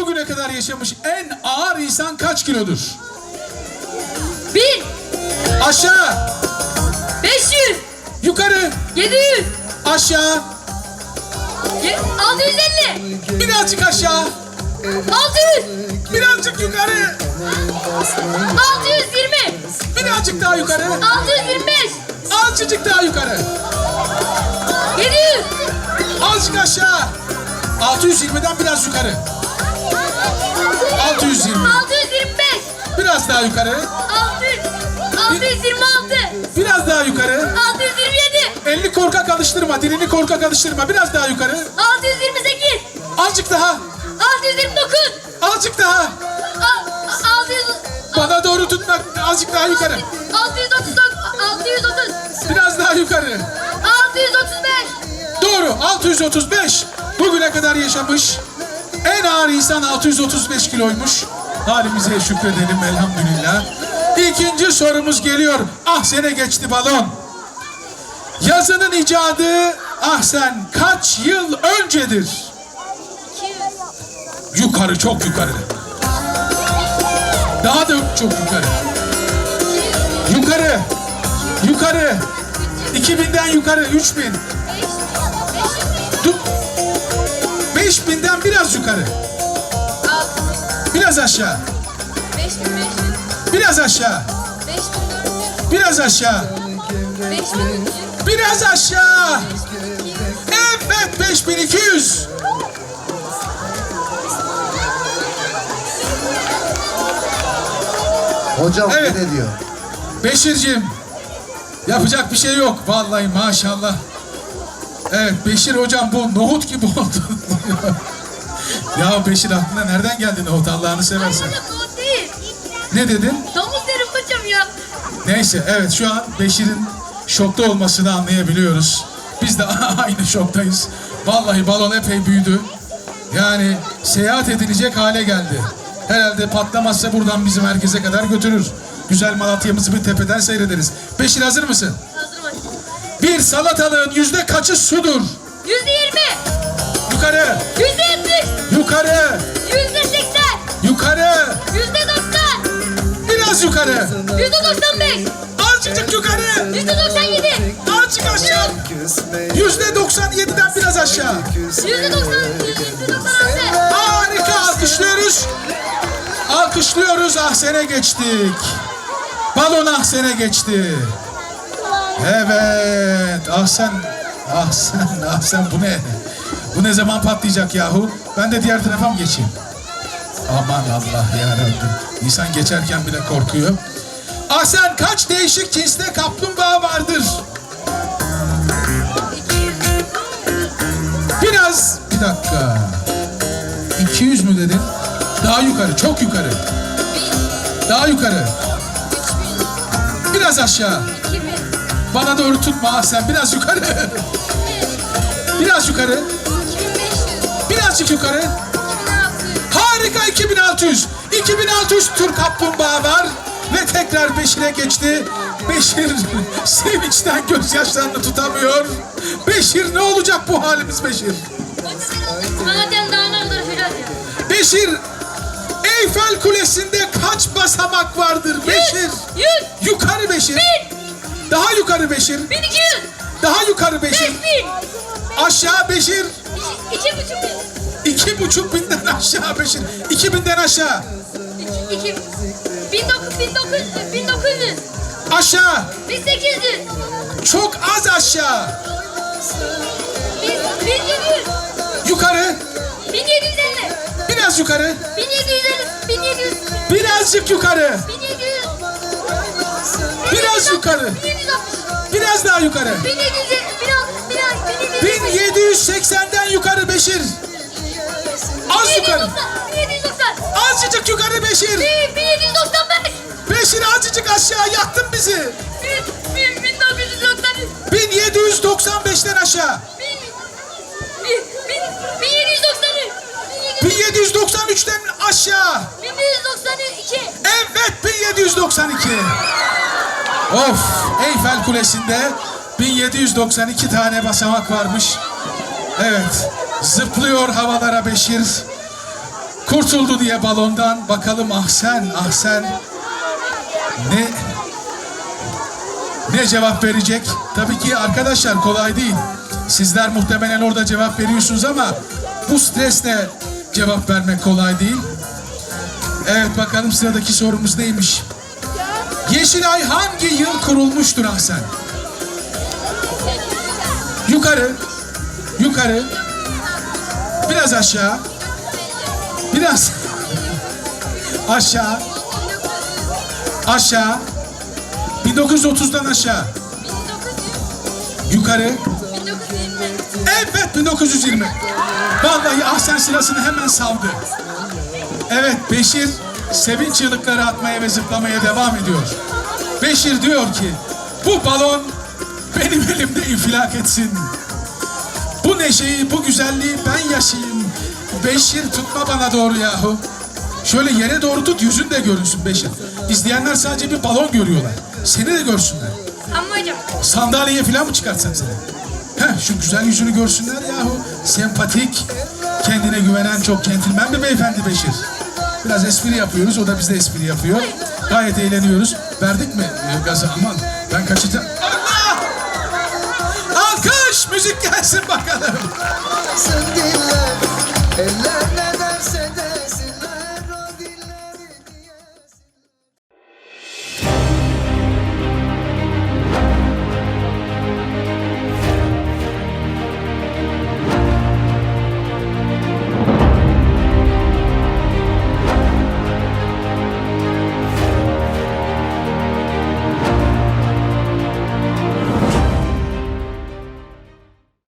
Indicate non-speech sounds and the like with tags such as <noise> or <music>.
bugüne kadar yaşamış en ağır insan kaç kilodur? Bin, Aşağı, beş yüz, yukarı, yedi yüz, aşağı, ye- altı yüz elli, birazcık aşağı, altı yüz, birazcık yukarı, altı yüz yirmi, birazcık daha yukarı, altı yüz yirmi beş, azıcık daha yukarı, yedi yüz, azıcık aşağı, 620'den biraz yukarı, 620, altı yüz yirmi beş, biraz daha yukarı, altı yüz, altı yüz yirmi altı, biraz daha yukarı, altı yüz yirmi yedi, elini korkak alıştırma, dilini korkak alıştırma, biraz daha yukarı, altı yüz yirmi sekiz, azıcık daha, altı yüz yirmi dokuz, azıcık daha, a- altı yüz, bana doğru tutma, azıcık daha yukarı, altı yüz otuz dokuz, altı yüz otuz, biraz daha yukarı. altı yüz otuz beş, Doğru 635 bugüne kadar yaşamış en ağır insan 635 kiloymuş. Halimize şükredelim elhamdülillah. İkinci sorumuz geliyor. Ah sene geçti balon. Yazının icadı ah sen kaç yıl öncedir? Yukarı çok yukarı. Daha da çok yukarı. Yukarı. Yukarı. 2000'den yukarı 3000. Dur. 5000'den biraz yukarı. Biraz aşağı. Biraz aşağı. Biraz aşağı. Biraz aşağı. Evet 5200. Hocam Evet. ne diyor? Beşir'cim. Yapacak bir şey yok. Vallahi maşallah. Evet Beşir hocam bu nohut gibi oldu. <laughs> ya Beşir aklına nereden geldi nohut Allah'ını seversen. Aslında bu değil. Ne dedin? Domuz derim hocam ya. Neyse evet şu an Beşir'in şokta olmasını anlayabiliyoruz. Biz de <laughs> aynı şoktayız. Vallahi balon epey büyüdü. Yani seyahat edilecek hale geldi. Herhalde patlamazsa buradan bizi merkeze kadar götürür. Güzel Malatya'mızı bir tepeden seyrederiz. Beşir hazır mısın? Hazırım hocam. Bir salatalığın yüzde kaçı sudur? Yüzde yirmi, Yukarı, yüzde yetmiş, yukarı, yüzde seksen, yukarı, yüzde doksan, biraz yukarı, yüzde doksan beş, azıcık yukarı, yüzde doksan yedi, azıcık aşağı, yüzde 97'den biraz aşağı. doksan, yüzde doksan altı. Harika alkışlıyoruz. Alkışlıyoruz Ahsen'e geçtik. Balon Ahsen'e geçti. Evet Ahsen. Ahsen, Ahsen bu ne? Bu ne zaman patlayacak yahu? Ben de diğer tarafa mı geçeyim? Aman Allah ya Rabbim. İnsan geçerken bile korkuyor. Ahsen kaç değişik cinste kaplumbağa vardır? Biraz bir dakika. 200 mü dedin? Daha yukarı, çok yukarı. Daha yukarı. Biraz aşağı. Bana doğru tutma ah sen biraz yukarı. Biraz yukarı. Birazcık yukarı. Harika 2600. 2600 tur kaplumbağa var. Ve tekrar Beşir'e geçti. Beşir <laughs> sevinçten gözyaşlarını tutamıyor. Beşir ne olacak bu halimiz Beşir? Beşir Eyfel Kulesi'nde kaç basamak vardır Beşir? Yüz, Yukarı Beşir. bin, Daha yukarı Beşir. bin iki yüz, Daha yukarı beş Beşir. bin, Aşağı Beşir. iki, iki buçuk bin, İki buçuk binden aşağı Beşir. İki binden aşağı. iki, iki, bin dokuz, bin dokuz, bin dokuz yüz, Aşağı. bin sekiz yüz, Çok az aşağı. bin, bin yedi yüz, Yukarı. bin yedi yüz elli, Biraz yukarı. bin yedi yüz elli, bin yedi yüz, Birazcık yukarı. bin yedi yüz, Biraz yukarı. bin yedi yüz altmış, Biraz daha yukarı. bin yedi yüz, bin altmış, bin altmış, bin yedi yüz, 1780'den yukarı Beşir. Az yukarı. doksan, bin yedi yüz doksan, Azıcık yukarı Beşir. bin, bin yedi yüz doksan beş, Beşir azıcık aşağı yaktın bizi. bin, bin, bin dokuz yüz doksan üç, 1795'ten aşağı. bin, bin, bin, bin yedi yüz doksan üç, bin yedi yüz 1793'ten aşağı. 1192. Evet 1792. Of Eyfel Kulesi'nde 1792 tane basamak varmış. Evet zıplıyor havalara Beşir. Kurtuldu diye balondan. Bakalım Ahsen, Ahsen ne ne cevap verecek? Tabii ki arkadaşlar kolay değil. Sizler muhtemelen orada cevap veriyorsunuz ama bu stresle cevap vermek kolay değil. Evet bakalım sıradaki sorumuz neymiş? Yeşilay hangi yıl kurulmuştur Ahsen? Yukarı, yukarı, biraz aşağı, biraz aşağı, aşağı, 1930'dan aşağı, 1900, yukarı, 1920. Evet 1920. Vallahi Ahsen sırasını hemen savdı. Evet Beşir sevinç çığlıkları atmaya ve zıplamaya devam ediyor. Beşir diyor ki bu balon benim elimde infilak etsin. Neşeyi, bu güzelliği ben yaşayayım. Beşir tutma bana doğru yahu. Şöyle yere doğru tut yüzün de görünsün Beşir. İzleyenler sadece bir balon görüyorlar. Seni de görsünler. Ama hocam. Sandalyeye falan mı çıkartsan seni? Heh, şu güzel yüzünü görsünler yahu. Sempatik, kendine güvenen çok centilmen bir beyefendi Beşir. Biraz espri yapıyoruz, o da bizde espri yapıyor. Gayet eğleniyoruz. Verdik mi gazı? Aman ben kaçacağım. Müzik gelsin bakalım. Sevgililer eller